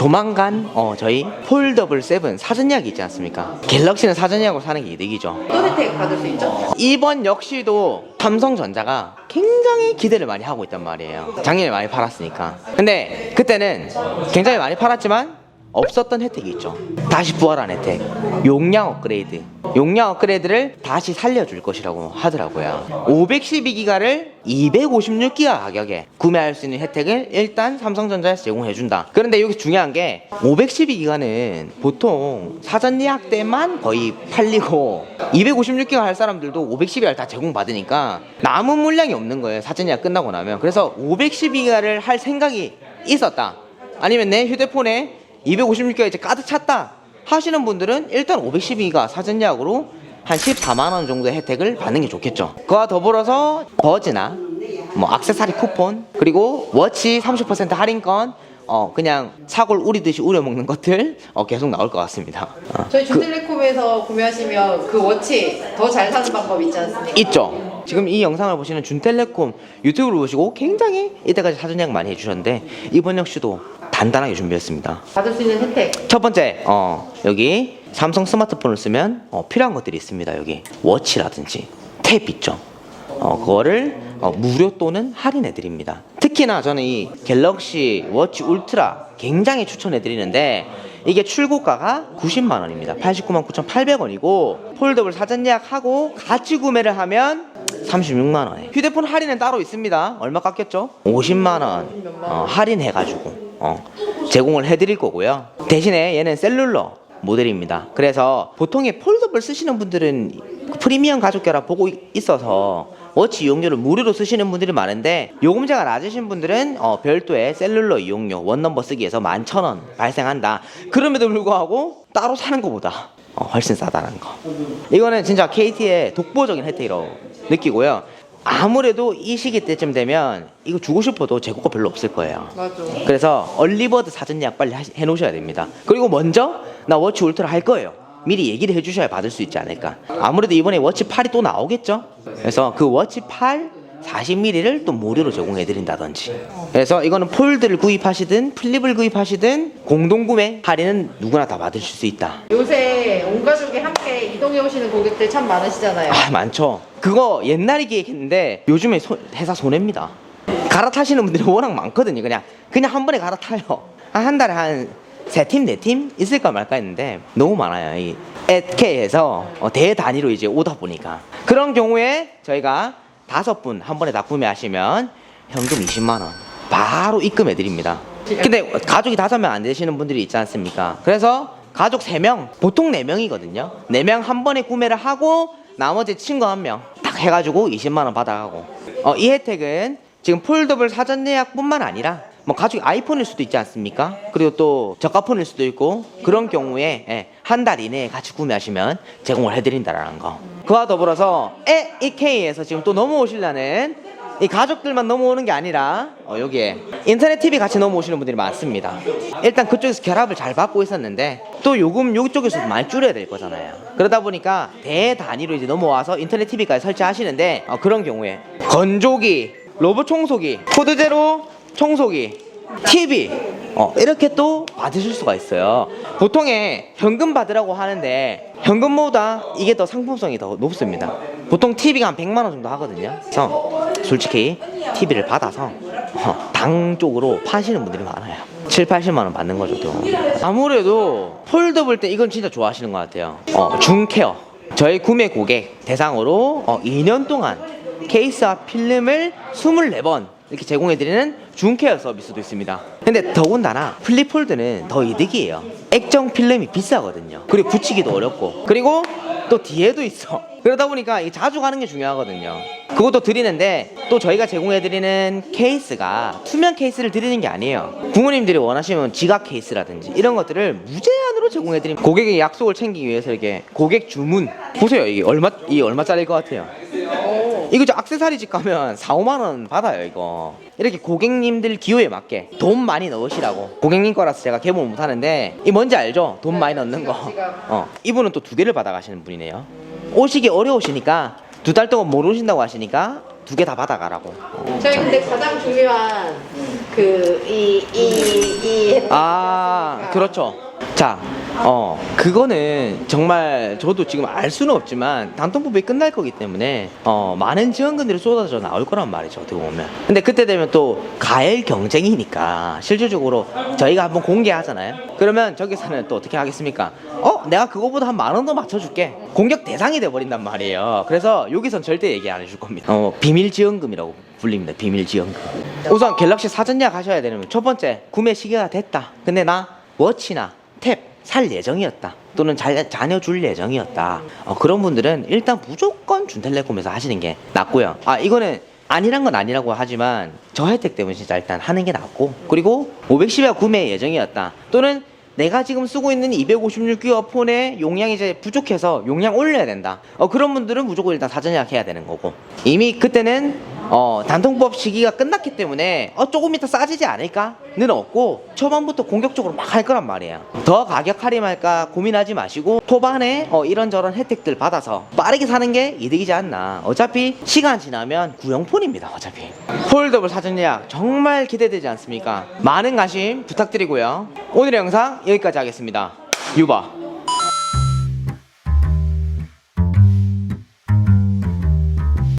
조만간 어, 저희 폴더블 7 사전 예약이 있지 않습니까? 갤럭시는 사전 예약으로 사는 게 이득이죠. 어떤 혜택 받을 수 있죠? 이번 역시도 삼성전자가 굉장히 기대를 많이 하고 있단 말이에요. 작년에 많이 팔았으니까. 근데 그때는 굉장히 많이 팔았지만 없었던 혜택이 있죠. 다시 부활한 혜택. 용량 업그레이드. 용량 업그레이드를 다시 살려줄 것이라고 하더라고요. 512기가를 256기가 가격에 구매할 수 있는 혜택을 일단 삼성전자에서 제공해준다. 그런데 여기 중요한 게 512기가는 보통 사전 예약 때만 거의 팔리고 256기가 할 사람들도 512기가를 다 제공받으니까 남은 물량이 없는 거예요. 사전 예약 끝나고 나면. 그래서 512기가를 할 생각이 있었다. 아니면 내 휴대폰에 256기가 이제 가득 찼다 하시는 분들은 일단 512기가 사전 예약으로 한 14만 원 정도의 혜택을 받는 게 좋겠죠. 그와 더불어서 버즈나 뭐 액세서리 쿠폰 그리고 워치 30% 할인권 어 그냥 사골 우리듯이 우려 먹는 것들 어 계속 나올 것 같습니다. 어, 저희 그- 준텔레콤에서 구매하시면 그 워치 더 잘 사는 방법 있지 않습니까? 있죠. 지금 이 영상을 보시는 준텔레콤 유튜브를 보시고 굉장히 이때까지 사전 예약 많이 해주셨는데 이번 역시도 단단하게 준비했습니다. 받을 수 있는 혜택 첫 번째, 어, 여기 삼성 스마트폰을 쓰면 어, 필요한 것들이 있습니다. 여기 워치라든지 탭 있죠. 어, 그거를 어, 무료 또는 할인해 드립니다. 특히나 저는 이 갤럭시 워치 울트라 굉장히 추천해 드리는데 이게 출고가가 90만 원입니다. 89만 9,800원이고 폴더블 사전 예약하고 같이 구매를 하면 36만 원에 휴대폰 할인은 따로 있습니다. 얼마 깎였죠? 50만 원 어, 할인해 가지고 어, 제공을 해드릴 거고요. 대신에 얘는 셀룰러 모델입니다. 그래서 보통의 폴더블 쓰시는 분들은 그 프리미엄 가족 결합 보고 이- 있어서 워치 이용료를 무료로 쓰시는 분들이 많은데 요금제가 낮으신 분들은 어, 별도의 셀룰러 이용료 원넘버 쓰기에서 11,000원 발생한다. 그럼에도 불구하고 따로 사는 것보다 어, 훨씬 싸다는 거. 이거는 진짜 KT의 독보적인 혜택이라고 느끼고요. 아무래도 이 시기 때쯤 되면 이거 주고 싶어도 재고가 별로 없을 거예요. 맞아 그래서 얼리버드 사전 예약 빨리 하시- 해놓으셔야 됩니다. 그리고 먼저 나 워치 울트라 할 거예요. 미리 얘기를 해주셔야 받을 수 있지 않을까. 아무래도 이번에 워치 8이 또 나오겠죠. 그래서 그 워치 8 40mm를 또 무료로 제공해 드린다든지. 그래서 이거는 폴드를 구입하시든 플립을 구입하시든 공동 구매 할인은 누구나 다 받으실 수 있다. 요새 온 가족이 함께 이동해 오시는 고객들 참 많으시잖아요 아 많죠. 그거 옛날에 기획했는데 요즘에 소- 회사 손해입니다. 갈아타시는 분들이 워낙 많거든요. 그냥 그냥 한 번에 갈아타요. 한, 한 달에 한 세 팀 네 팀 있을까 말까 했는데 너무 많아요. 이 SK에서 어, 대 단위로 이제 오다 보니까 그런 경우에 저희가 다섯 분 한 번에 다 구매하시면 현금 20만 원 바로 입금해 드립니다. 근데 가족이 다섯 명 안 되시는 분들이 있지 않습니까? 그래서 가족 세명 보통 네명이거든요 네명한 번에 구매를 하고 나머지 친구 한 명 딱 해가지고 20만 원 받아가고 어, 이 혜택은 지금 폴더블 사전 예약뿐만 아니라 뭐 가족이 아이폰일 수도 있지 않습니까? 그리고 또 저가폰일 수도 있고 그런 경우에 예, 한달 이내에 같이 구매하시면 제공을 해드린다라는 거. 그와 더불어서 EK에서 지금 또 넘어오시려는 이 가족들만 넘어오는 게 아니라 어, 여기에 인터넷 TV 같이 넘어오시는 분들이 많습니다. 일단 그쪽에서 결합을 잘 받고 있었는데 또 요금 여기쪽에서 많이 줄여야 될 거잖아요. 그러다 보니까 대 단위로 이제 넘어와서 인터넷 TV까지 설치하시는데 어, 그런 경우에 건조기, 로봇 청소기, 코드 제로 청소기, TV 어, 이렇게 또 받으실 수가 있어요. 보통에 현금 받으라고 하는데 현금보다 이게 더 상품성이 더 높습니다. 보통 TV가 한 100만 원 정도 하거든요. 그래서 솔직히 TV를 받아서 어, 당 쪽으로 파시는 분들이 많아요. 7, 80만 원 받는 거죠. 또. 아무래도 폴더블 때 이건 진짜 좋아하시는 것 같아요. 어, 중케어. 저희 구매 고객 대상으로 어, 2년 동안 케이스와 필름을 24번 이렇게 제공해드리는 중케어 서비스도 있습니다. 근데 더군다나 플립폴드는 더 이득이에요. 액정 필름이 비싸거든요. 그리고 붙이기도 어렵고. 그리고 또 뒤에도 있어. 그러다 보니까 자주 가는 게 중요하거든요. 그것도 드리는데 또 저희가 제공해드리는 케이스가 투명 케이스를 드리는 게 아니에요. 부모님들이 원하시면 지갑 케이스라든지 이런 것들을 무제한으로 제공해드립니다. 고객의 약속을 챙기기 위해서 이렇게 고객 주문 보세요. 이게 얼마 이 얼마짜리일 것 같아요. 이거 저 악세사리 집 가면 4, 5만 원 받아요 이거 이렇게 고객님들 기호에 맞게 돈 많이 넣으시라고 고객님 거라서 제가 개봉 못 하는데 이 뭔지 알죠? 돈 많이 넣는 거 어. 이분은 또 두 개를 받아 가시는 분이네요 오시기 어려우시니까 두 달 동안 못 오신다고 하시니까 두 개 다 받아가라고 저희 근데 가장 중요한 그 이 이이 혜택 아 그렇죠. 자, 어, 그거는 정말 저도 지금 알 수는 없지만 단통법이 끝날 거기 때문에 어, 많은 지원금들이 쏟아져 나올 거란 말이죠. 어떻게 보면. 근데 그때 되면 또 가열 경쟁이니까 실질적으로 저희가 한번 공개하잖아요. 그러면 저기서는 또 어떻게 하겠습니까? 어, 내가 그거보다 한 만 원 더 맞춰줄게. 공격 대상이 돼버린단 말이에요. 그래서 여기선 절대 얘기 안 해줄 겁니다. 어, 비밀 지원금이라고 불립니다. 비밀 지원금. 우선 갤럭시 사전 예약 하셔야 되는 첫 번째 구매 시기가 됐다. 근데 나 워치나 탭 살 예정이었다. 또는 자, 자녀 줄 예정이었다. 어, 그런 분들은 일단 무조건 준텔레콤에서 하시는 게 낫고요. 아 이거는 아니란 건 아니라고 하지만 저 혜택 때문에 진짜 일단 하는 게 낫고 그리고 510화 구매 예정이었다. 또는 내가 지금 쓰고 있는 256기가 폰의 용량이 이제 부족해서 용량 올려야 된다. 어, 그런 분들은 무조건 일단 사전 예약해야 되는 거고. 이미 그때는 어, 단통법 시기가 끝났기 때문에 어, 조금 이따 싸지지 않을까는 없고 초반부터 공격적으로 막 할 거란 말이에요. 더 가격 할인할까 고민하지 마시고 초반에 어, 이런저런 혜택들 받아서 빠르게 사는 게 이득이지 않나. 어차피 시간 지나면 구형폰입니다. 어차피. 폴더블 사전 예약 정말 기대되지 않습니까? 많은 관심 부탁드리고요. 오늘의 영상 여기까지 하겠습니다. 유바.